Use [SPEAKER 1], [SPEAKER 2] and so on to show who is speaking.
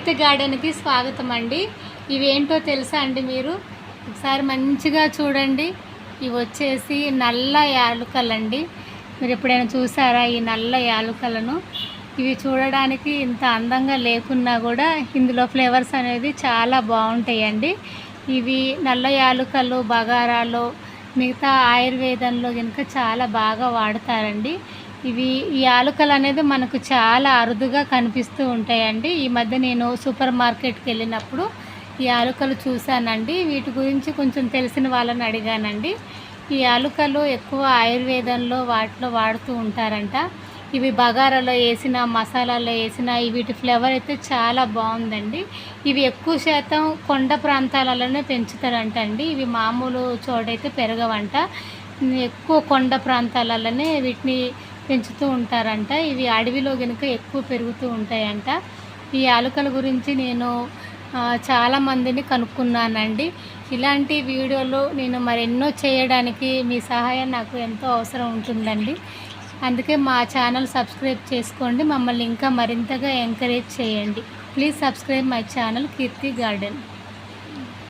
[SPEAKER 1] Health గార్డెన్కి స్వాగతం అండి ఇవేంటో తెలుసా అండి మీరు? ఒకసారి మంచిగా చూడండి. ఇవి వచ్చేసి నల్ల యాలుకలండి. మీరు ఎప్పుడైనా చూసారా ఈ నల్ల యాలుకలను? ఇవి చూడడానికి ఇంత అందంగా లేకున్నా కూడా ఇందులో ఫ్లేవర్స్ అనేది చాలా బాగుంటాయండి. ఇవి నల్ల యాలుకలు బగారాలు మిగతా ఆయుర్వేదంలో కనుక చాలా బాగా వాడతారండి. ఇవి ఈ యాలకలు అనేది మనకు చాలా అరుదుగా కనిపిస్తూ ఉంటాయండి. ఈ మధ్య నేను సూపర్ మార్కెట్కి వెళ్ళినప్పుడు ఈ యాలకలు చూశానండి. వీటి గురించి కొంచెం తెలిసిన వాళ్ళని అడిగానండి. ఈ యాలకలు ఎక్కువ ఆయుర్వేదంలో వాటిలో వాడుతూ ఉంటారంట. ఇవి బగారాలో వేసిన మసాలాలో వేసిన వీటి ఫ్లేవర్ అయితే చాలా బాగుందండి. ఇవి ఎక్కువ శాతం కొండ ప్రాంతాలలోనే పెంచుతారంట అండి ఇవి మామూలు చోటైతే పెరగవంట. ఎక్కువ కొండ ప్రాంతాలలోనే వీటిని పెంచుతూ ఉంటారంట. ఇవి అడవిలో కనుక ఎక్కువ పెరుగుతూ ఉంటాయంట. ఈ యాలుకల గురించి నేను చాలా మందిని కనుక్కున్నానండి. ఇలాంటి వీడియోలు నేను మరెన్నో చేయడానికి మీ సహాయం నాకు ఎంతో అవసరం ఉంటుందండి. అందుకే మా ఛానల్ సబ్స్క్రైబ్ చేసుకోండి. మమ్మల్ని ఇంకా మరింతగా ఎంకరేజ్ చేయండి. Please subscribe my channel Keerthi garden.